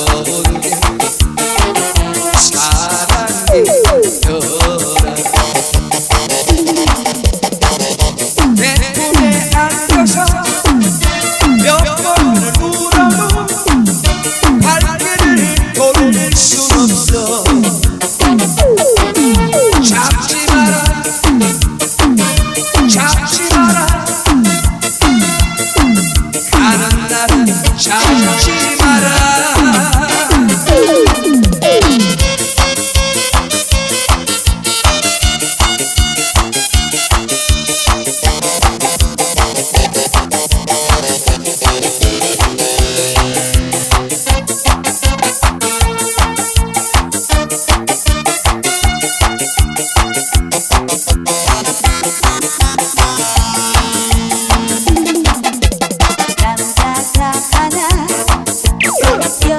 Oh, yeah.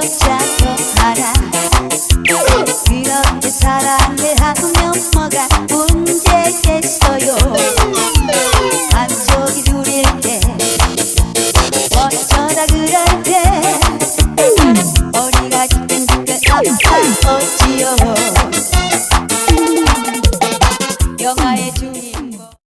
여자도 알아 이렇게 사랑을 하면 뭐가 문제겠어요? 한쪽이 둘일 때 어쩌다 그런